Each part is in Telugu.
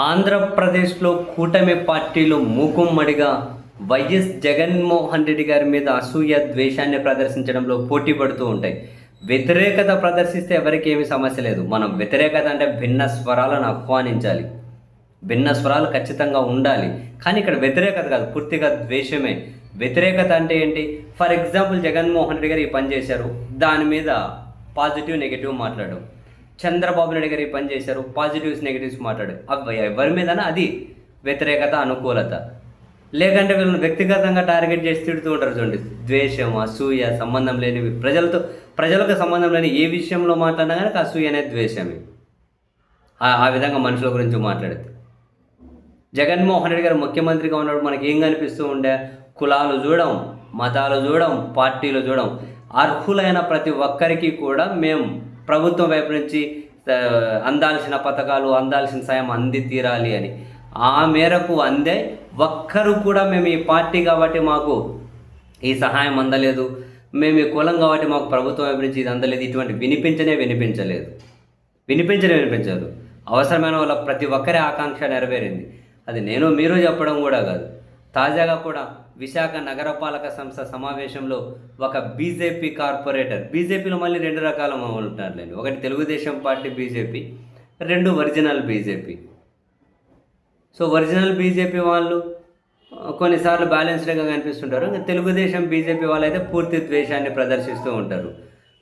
ఆంధ్రప్రదేశ్లో కూటమి పార్టీలు మూకుమ్మడిగా వైఎస్ జగన్మోహన్ రెడ్డి గారి మీద అసూయ ద్వేషాన్ని ప్రదర్శించడంలో పోటీ పడుతూ ఉంటాయి. వ్యతిరేకత ప్రదర్శిస్తే ఎవరికి ఏమీ సమస్య లేదు. మనం వ్యతిరేకత అంటే భిన్న స్వరాలను ఆహ్వానించాలి. భిన్న స్వరాలు ఖచ్చితంగా ఉండాలి. కానీ ఇక్కడ వ్యతిరేకత కాదు పూర్తిగా ద్వేషమే. వ్యతిరేకత అంటే ఏంటి? ఫర్ ఎగ్జాంపుల్ జగన్మోహన్ రెడ్డి గారు ఈ పని చేశారు. దాని మీద పాజిటివ్ నెగిటివ్ మాట్లాడడం. చంద్రబాబు నాయుడు గారు ఈ పని చేశారు పాజిటివ్స్ నెగిటివ్స్ మాట్లాడు అవి ఎవరి మీదనా అది వ్యతిరేకత అనుకూలత. లేకంటే వీళ్ళని వ్యక్తిగతంగా టార్గెట్ చేసి తిడుతూ ఉంటారు చూడండి. ద్వేషం అసూయ సంబంధం లేనివి. ప్రజలతో ప్రజలకు సంబంధం లేని ఏ విషయంలో మాట్లాడినా కానీ అసూయ అనేది ద్వేషమే. ఆ- ఆ విధంగా మనుషుల గురించి మాట్లాడితే జగన్మోహన్ రెడ్డి గారు ముఖ్యమంత్రిగా ఉన్నప్పుడు మనకి ఏం కనిపిస్తూ ఉండే? కులాలు చూడం మతాలు చూడం పార్టీలు చూడం. అర్హులైన ప్రతి ఒక్కరికి కూడా మేము ప్రభుత్వం వైపు నుంచి అందాల్సిన పథకాలు అందాల్సిన సాయం అంది తీరాలి అని. ఆ మేరకు అందే ఒక్కరు కూడా మేము ఈ పార్టీ కాబట్టి మాకు ఈ సహాయం అందలేదు. మేము ఈ కులం కాబట్టి మాకు ప్రభుత్వం వైపు నుంచి ఇది అందలేదు. ఇటువంటి వినిపించనే వినిపించలేదు. వినిపించనే వినిపించదు. అవసరమైన వాళ్ళ ప్రతి ఒక్కరి ఆకాంక్ష నెరవేరింది. అది నేను మీరు చెప్పడం కూడా కాదు. తాజాగా కూడా విశాఖ నగరపాలక సంస్థ సమావేశంలో ఒక బీజేపీ కార్పొరేటర్ బీజేపీలో మళ్ళీ రెండు రకాల ఉంటారులేండి ఒకటి తెలుగుదేశం పార్టీ బీజేపీ రెండు original BJP. So original BJP వాళ్ళు కొన్నిసార్లు బ్యాలెన్స్డ్గా కనిపిస్తుంటారు. ఇంకా తెలుగుదేశం బీజేపీ వాళ్ళు అయితే పూర్తి ద్వేషాన్ని ప్రదర్శిస్తూ ఉంటారు.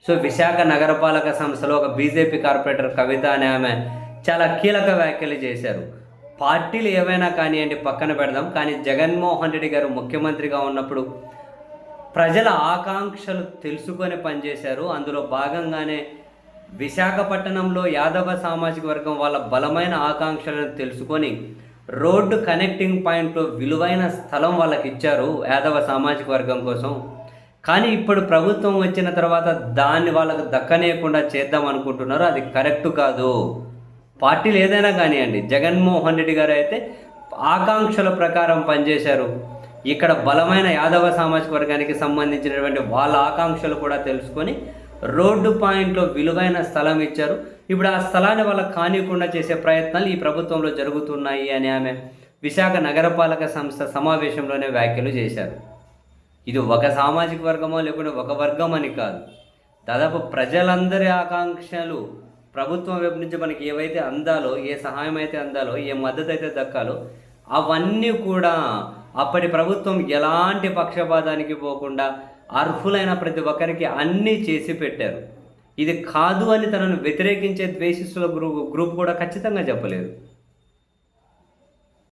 సో విశాఖ నగరపాలక సంస్థలో ఒక బీజేపీ కార్పొరేటర్ కవిత అనే ఆమె చాలా కీలక వ్యాఖ్యలు చేశారు. పార్టీలు ఏవైనా కానివ్వండి పక్కన పెడదాం. కానీ జగన్మోహన్ రెడ్డి గారు ముఖ్యమంత్రిగా ఉన్నప్పుడు ప్రజల ఆకాంక్షలు తెలుసుకొని పనిచేశారు. అందులో భాగంగానే విశాఖపట్నంలో యాదవ సామాజిక వర్గం వాళ్ళ బలమైన ఆకాంక్షలను తెలుసుకొని రోడ్డు కనెక్టింగ్ పాయింట్లో విలువైన స్థలం వాళ్ళకి ఇచ్చారు యాదవ సామాజిక వర్గం కోసం. కానీ ఇప్పుడు ప్రభుత్వం వచ్చిన తర్వాత దాన్ని వాళ్ళకు దక్కనేయకుండా చేద్దాం అనుకుంటున్నారు. అది కరెక్ట్ కాదు. పార్టీలు ఏదైనా కానివ్వండి జగన్మోహన్ రెడ్డి గారు అయితే ఆకాంక్షల ప్రకారం పనిచేశారు. ఇక్కడ బలమైన యాదవ సామాజిక వర్గానికి సంబంధించినటువంటి వాళ్ళ ఆకాంక్షలు కూడా తెలుసుకొని రోడ్డు పాయింట్లో విలువైన స్థలం ఇచ్చారు. ఇప్పుడు ఆ స్థలాన్ని వాళ్ళకి కానివ్వకుండా చేసే ప్రయత్నాలు ఈ ప్రభుత్వంలో జరుగుతున్నాయి అని ఆమె విశాఖ నగరపాలక సంస్థ సమావేశంలోనే వ్యాఖ్యలు చేశారు. ఇది ఒక సామాజిక వర్గమో లేకుంటే ఒక వర్గం అని కాదు. దాదాపు ప్రజలందరి ఆకాంక్షలు ప్రభుత్వం వైపు నుంచి మనకి ఏవైతే అందాలో ఏ సహాయం అయితే అందాలో ఏ మద్దతు అయితే దక్కాలో అవన్నీ కూడా అప్పటి ప్రభుత్వం ఎలాంటి పక్షపాతానికి పోకుండా అర్హులైన ప్రతి ఒక్కరికి అన్నీ చేసి పెట్టారు. ఇది కాదు అని తనను వ్యతిరేకించే ద్వేషిస్తుల గ్రూప్ గ్రూప్ కూడా ఖచ్చితంగా చెప్పలేదు.